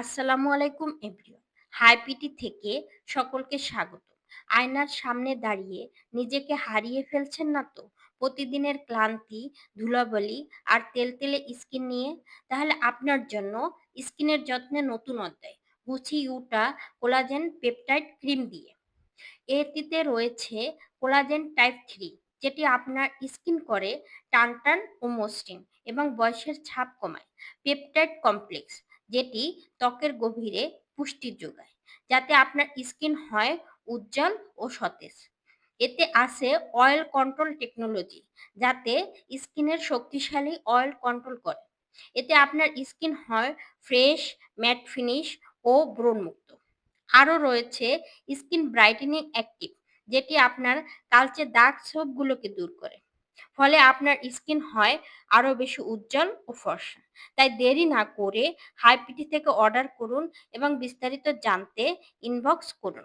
আসসালামু আলাইকুম, এভরিওয়ান। হাইপিটি থেকে সকলকে স্বাগত। আয়নার সামনে দাঁড়িয়ে নিজেকে হারিয়ে ফেলছেন না তো? প্রতিদিনের ক্লান্তি, ধুলাবালি আর তেলতেলে স্কিন নিয়ে? তাহলে আপনার জন্য স্কিনের যত্নে নতুন অধ্যায়, গুছি ইউটা কোলাজেন পেপটাইড ক্রিম দিয়ে। এটিতে রয়েছে কোলাজেন টাইপ থ্রি, যেটি আপনার স্কিন করে টান টান ও মসৃণ এবং বয়সের ছাপ কমায়। পেপটাইড কমপ্লেক্স যেটি ত্বকের গভীরে পুষ্টি যোগায়, যাতে আপনার স্কিন হয় উজ্জ্বল ও সতেজ। এতে আছে অয়েল কন্ট্রোল টেকনোলজি যাতে স্কিনের শক্তিশালী অয়েল কন্ট্রোল করে। এতে আপনার স্কিন হয় ফ্রেশ ম্যাট ফিনিশ ও ব্রণমুক্ত। আরও রয়েছে স্কিন ব্রাইটেনিং অ্যাক্টিভ যেটি আপনার কালচে দাগ ছোপগুলোকে দূর করে। ফলে আপনার স্কিন হয় আরও বেশি উজ্জ্বল ও ফর্সা। তাই দেরি না করে হাইপিটি থেকে অর্ডার করুন এবং বিস্তারিত জানতে ইনবক্স করুন।